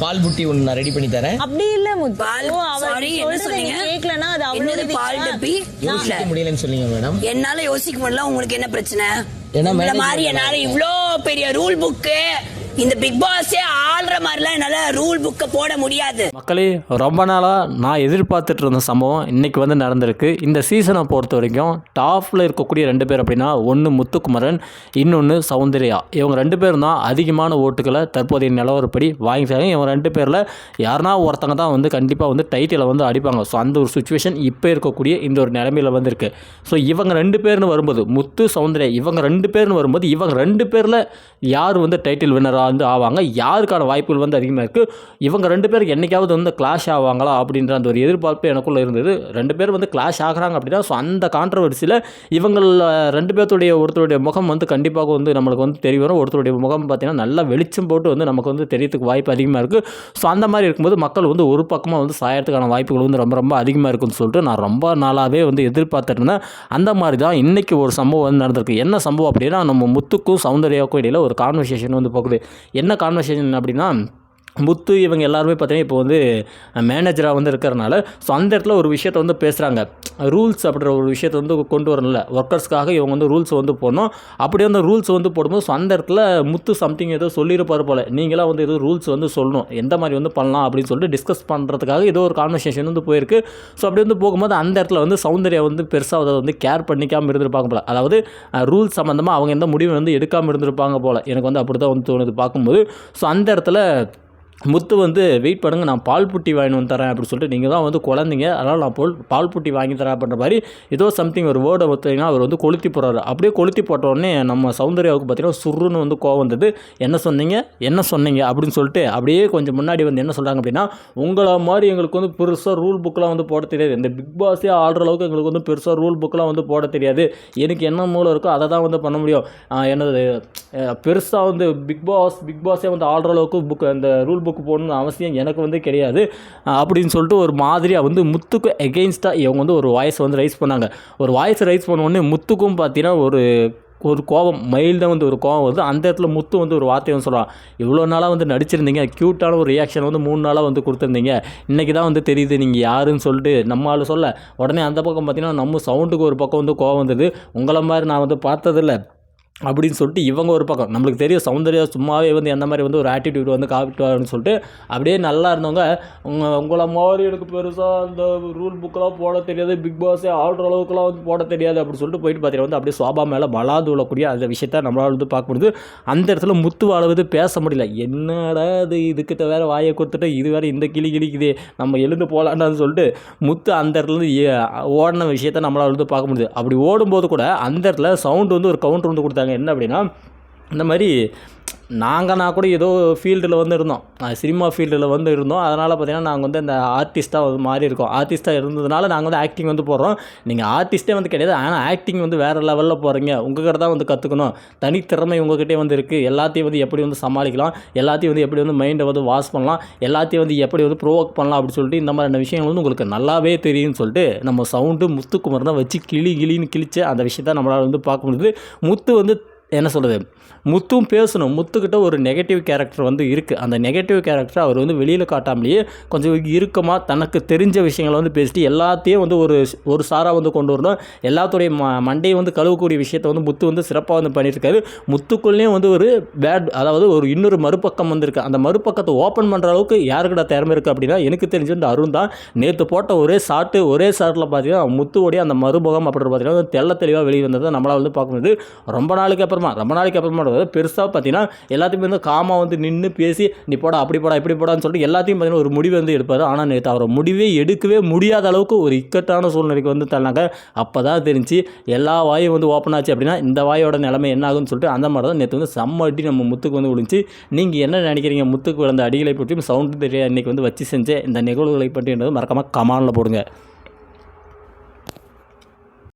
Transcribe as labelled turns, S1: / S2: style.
S1: பால் புட்டி ஒன்று நான் ரெடி பண்ணி தரேன்.
S2: அப்படி இல்ல முத்து.
S3: பால் சாரி என்ன சொன்னீங்க?
S2: அது
S3: என்னது
S2: அவளோட
S3: பால் டப்பி?
S1: யோசிக்க முடியலன்னு சொன்னீங்க மேடம்
S3: என்னால யோசிக்க முடியல உங்களுக்கு என்ன பிரச்சனை?
S1: ஏன்னா
S3: மாதிரி என்னால இவ்ளோ பெரிய ரூல் புக்கு இந்த பிக் பாஸே ஆள்ற மாதிரிலாம் என்னால் ரூல் புக்கை போட முடியாது.
S4: மக்களே ரொம்ப நாளாக நான் எதிர்பார்த்துட்டு இருந்த சம்பவம் இன்றைக்கி வந்து நடந்திருக்கு. இந்த சீசனை பொறுத்த வரைக்கும் டாப்பில் இருக்கக்கூடிய ரெண்டு பேர் அப்படின்னா ஒன்று முத்துக்குமரன் இன்னொன்று சௌந்தர்யா. இவங்க ரெண்டு பேரும் தான் அதிகமான ஓட்டுகளை தற்போதைய நிலவரப்படி வாங்கிட்டாங்க இவங்க ரெண்டு பேரில் யாருனா ஒருத்தங்க தான் வந்து கண்டிப்பாக வந்து டைட்டிலை வந்து அடிப்பாங்க. ஸோ அந்த ஒரு சுச்சுவேஷன் இப்போ இருக்கக்கூடிய இந்த ஒரு நிலைமையில் வந்திருக்கு. ஸோ இவங்க ரெண்டு பேர்னு வரும்போது முத்து சௌந்தர்யா இவங்க ரெண்டு பேர்னு வரும்போது இவங்க ரெண்டு பேரில் யார் வந்து டைட்டில் வின்னரா வந்து ஆவாங்க. யாருக்கான வாய்ப்புகள் வந்து அதிகமாக இருக்குது இவங்க ரெண்டு பேருக்கு என்னைக்காவது வந்து கிளாஷ் ஆவாங்களா? அப்படின்ற அந்த ஒரு எதிர்பார்ப்பு எனக்குள்ளே இருந்தது. ரெண்டு பேர் வந்து கிளாஷ் ஆகுறாங்க அப்படின்னா ஸோ அந்த கான்ட்ரவர்சியில் இவங்கள ரெண்டு பேர்த்துடைய ஒருத்தருடைய முகம் வந்து கண்டிப்பாக வந்து நம்மளுக்கு வந்து தெரிய வரும். ஒருத்தருடைய முகம் பார்த்தீங்கன்னா நல்லா வெளிச்சம் போட்டு வந்து நமக்கு வந்து தெரியறதுக்கு வாய்ப்பு அதிகமாக இருக்குது ஸோ அந்த மாதிரி இருக்கும்போது மக்கள் வந்து ஒரு பக்கமாக வந்து சாயறதுக்கான வாய்ப்புகள் வந்து ரொம்ப ரொம்ப அதிகமாக இருக்குன்னு சொல்லிட்டு நான் ரொம்ப நாளாகவே வந்து எதிர்பார்த்துட்டு இருந்தேன். அந்த மாதிரி தான் இன்றைக்கி ஒரு சம்பவம் வந்து நடந்திருக்கு. என்ன சம்பவம் அப்படின்னா நம்ம முத்துக்கும் சௌந்தர்யாவுக்கும் இடையில் ஒரு கான்வர்சேஷன் வந்து போகுது. என்ன கான்வர்சேஷன் அப்படின்னா முத்து இவங்க எல்லாருமே பார்த்தீங்கன்னா இப்போ வந்து மேனேஜராக வந்து இருக்கிறனால ஸோ அந்த இடத்துல ஒரு விஷயத்தை வந்து பேசுகிறாங்க ரூல்ஸ் அப்படின்ற ஒரு விஷயத்தை வந்து கொண்டு வரணும்ல. ஒர்க்கர்ஸ்க்காக இவங்க வந்து ரூல்ஸ் வந்து போடணும். அப்படி வந்து ரூல்ஸ் வந்து போடும்போது ஸோ அந்த இடத்துல முத்து சம்திங் ஏதோ சொல்லியிருப்பார் போல். நீங்களாம் வந்து ஏதோ ரூல்ஸ் வந்து சொல்லணும். எந்த மாதிரி வந்து பண்ணலாம் அப்படின்னு சொல்லிட்டு டிஸ்கஸ் பண்ணுறதுக்காக ஏதோ ஒரு கான்வர்சேஷன் வந்து போயிருக்கு. ஸோ அப்படி வந்து போகும்போது அந்த இடத்துல வந்து சௌந்தர்யா வந்து பெருசாக அதை வந்து கேர் பண்ணிக்காமல் இருந்திருப்பாங்க போல். அதாவது ரூல்ஸ் சம்மந்தமாக அவங்க எந்த முடிவு வந்து எடுக்காமல் இருந்திருப்பாங்க போல். எனக்கு வந்து அப்படி தான் வந்து தோணுது பார்க்கும்போது. ஸோ அந்த இடத்துல முத்து வந்து வெயிட் பண்ணுங்க நான் பால் புட்டி வாங்கிட்டு வந்து தரேன் அப்படின்னு சொல்லிட்டு நீங்கள் தான் வந்து குழந்தைங்க அதனால் நான் போல் பால் புட்டி வாங்கி தரேன் அப்படின்ற மாதிரி ஏதோ சம்திங் ஒரு வேர்டை பார்த்தீங்கன்னா அவர் வந்து கொளுத்தி போடுறாரு அப்படியே கொளுத்தி போட்ட உடனே நம்ம சௌந்தர்யாவுக்கு பார்த்தீங்கன்னா சுருன்னு வந்து கோவம் வந்தது. என்ன சொன்னீங்க? என்ன சொன்னீங்க? அப்படின்னு சொல்லிட்டு அப்படியே கொஞ்சம் முன்னாடி வந்து என்ன சொல்கிறாங்க அப்படின்னா உங்களை மாதிரி எங்களுக்கு வந்து பெருசாக ரூல் புக்கெலாம் வந்து போட தெரியாது. இந்த பிக் பாஸே ஆடுற அளவுக்கு எங்களுக்கு வந்து பெருசாக ரூல் புக்கெலாம் வந்து போட தெரியாது. எனக்கு என்ன மூலம் இருக்கோ அதை தான் வந்து பண்ண முடியும். என்னது பெருசாக வந்து பிக் பாஸ் பிக் பாஸே வந்து ஆடுற அளவுக்கு புக் அந்த ரூல் புக்கு போடணும்னு அவசியம் எனக்கு வந்து கிடையாது. அப்படின்னு சொல்லிட்டு ஒரு மாதிரியாக வந்து முத்துக்கு எகெயின்ஸ்டாக இவங்க வந்து ஒரு வாய்ஸ் வந்து ரைஸ் பண்ணாங்க. ஒரு வாய்ஸ் ரைஸ் பண்ண உடனே முத்துக்கும் பார்த்தீங்கன்னா ஒரு ஒரு கோபம் மைல்டாக வந்து ஒரு கோபம் வருது. அந்த இடத்துல முத்து வந்து ஒரு வார்த்தையை வந்து சொல்கிறான் இவ்வளோ நாளாக வந்து நடிச்சிருந்தீங்க. க்யூட்டான ஒரு ரியாக்ஷன் வந்து மூணு நாளாக வந்து கொடுத்துருந்தீங்க. இன்றைக்கி தான் வந்து தெரியுது நீங்கள் யாருன்னு சொல்லிட்டு நம்ம சொல்ல. உடனே அந்த பக்கம் பார்த்தீங்கன்னா நம்ம சவுண்டுக்கு ஒரு பக்கம் வந்து கோவம் வந்தது உங்களை மாதிரி நான் வந்து பார்த்ததில்ல. அப்படின்னு சொல்லிட்டு இவங்க ஒரு பக்கம். நம்மளுக்கு தெரியும் சௌந்தர்யா சும்மாவே வந்து எந்த மாதிரி வந்து ஒரு ஆட்டிடியூட் வந்து காப்பிட்டுவாருன்னு சொல்லிட்டு அப்படியே நல்லா இருந்தவங்க உங்கள் உங்களை மாதிரி எனக்கு பெருசாக அந்த ரூல் புக்கெலாம் போட தெரியாது. பிக் பாஸே ஆடுற அளவுக்குலாம் வந்து போட தெரியாது. அப்படின்னு சொல்லிட்டு போயிட்டு பார்த்தீங்கன்னா வந்து அப்படியே சோபா மேலே பலாது விழக்கூடிய அந்த விஷயத்த நம்மளால் வந்து பார்க்க முடியுது. அந்த இடத்துல முத்து வாழ்வது பேச முடியல. என்னடா இது? இதுக்கிட்ட வேறு வாயை கொடுத்துட்டு இது வேறு இந்த கிளி கிளிக்குது. நம்ம எழுந்து போகலான்னு சொல்லிட்டு முத்து அந்த இடத்துலருந்து ஓடின விஷயத்த நம்மளால் வந்து பார்க்க முடியுது. அப்படி ஓடும்போது கூட அந்த இடத்துல சவுண்டு வந்து ஒரு கவுண்டர் வந்து கொடுத்தாங்க. என்ன அப்படின்னா இந்த மாதிரி நாங்கள் நான் கூட ஏதோ ஃபீல்டில் வந்து இருந்தோம். சினிமா ஃபீல்டில் வந்து இருந்தோம். அதனால் பார்த்தீங்கன்னா நாங்கள் வந்து அந்த ஆர்டிஸ்ட்டாக வந்து மாறி இருக்கோம். ஆர்டிஸ்ட்டாக இருந்ததுனால நாங்கள் வந்து ஆக்டிங் வந்து போடுறோம். நீங்கள் ஆர்டிஸ்ட்டே வந்து கிடையாது. ஆனால் ஆக்டிங் வந்து வேறு லெவலில் போகிறீங்க உங்கள்கிட்ட தான் வந்து கற்றுக்கணும் தனித்திறமை உங்கள்கிட்டே வந்து இருக்குது எல்லாத்தையும் வந்து எப்படி வந்து சமாளிக்கலாம்? எல்லாத்தையும் வந்து எப்படி வந்து மைண்டை வந்து வாஷ் பண்ணலாம்? எல்லாத்தையும் வந்து எப்படி வந்து ப்ரோவோக் பண்ணலாம் அப்படின்னு சொல்லிட்டு இந்த மாதிரியான விஷயங்கள் வந்து உங்களுக்கு நல்லாவே தெரியும்னு சொல்லிட்டு நம்ம சவுண்டு முத்துக்குமார் தான் வச்சு கிளி கிளின்னு கிழிச்சு அந்த விஷயத்த நம்மளால் வந்து பார்க்க முடியுது. முத்து வந்து என்ன சொல்கிறது முத்தும் பேசணும். முத்துக்கிட்ட ஒரு நெகட்டிவ் கேரக்டர் வந்து இருக்குது அந்த நெகட்டிவ் கேரக்டர் அவர் வந்து வெளியில் காட்டாமலேயே கொஞ்சம் இறுக்கமாக தனக்கு தெரிஞ்ச விஷயங்களை வந்து பேசிட்டு எல்லாத்தையும் வந்து ஒரு ஒரு சாராக வந்து கொண்டு வரணும். எல்லாத்துடைய ம மண்டையை வந்து கழுவக்கூடிய விஷயத்தை வந்து முத்து வந்து சிறப்பாக வந்து பண்ணியிருக்காரு. முத்துக்குள்ளேயும் வந்து ஒரு பேட் அதாவது ஒரு இன்னொரு மறுபக்கம் வந்திருக்கு. அந்த மறுபக்கத்தை ஓப்பன் பண்ணுற அளவுக்கு யாருக்கிட்ட திறமை இருக்குது அப்படின்னா எனக்கு தெரிஞ்ச இந்த அருண் தான். நேற்று போட்ட ஒரே ஷாட்டு ஒரே ஷாட்டில் பார்த்தீங்கன்னா முத்துவோடைய அந்த மறுமுகம் அப்படின்னு பார்த்தீங்கன்னா தெள்ள தெளிவாக வெளியே வந்ததை நம்மளால் வந்து பார்க்க ரொம்ப நாளைக்கு அப்புறம் ரொம்ப நாளைக்கு அப்புறமா பெருசாக பார்த்தீங்கன்னா எல்லாத்தையுமே வந்து காமாக வந்து நின்று பேசி நீ போடா அப்படி போடா இப்படி போடான்னு சொல்லிட்டு எல்லாத்தையும் பார்த்தீங்கன்னா ஒரு முடிவு வந்து எடுப்பார். ஆனால் நேற்று அவரை முடிவே எடுக்கவே முடியாத அளவுக்கு ஒரு இக்கட்டான சூழ்நிலைக்கு வந்து தள்ளாங்க அப்போ தான் தெரிஞ்சு எல்லா வாயும் வந்து ஓப்பன் ஆச்சு அப்படின்னா இந்த வாயோட நிலைமை என்ன ஆகும்னு சொல்லிட்டு அந்த மாதிரி தான் நேற்று வந்து செம்ம அடி நம்ம முத்துக்கு வந்து விழுந்துச்சு. நீங்கள் என்ன நினைக்கிறீங்க? முத்துக்கு விழுந்த அடிகளை பற்றியும் சவுண்டு தெரியாது இன்றைக்கி வந்து வச்சு செஞ்ச இந்த நிகழ்வுகளை பற்றின்றது மறக்காமல் கமானில் போடுங்க.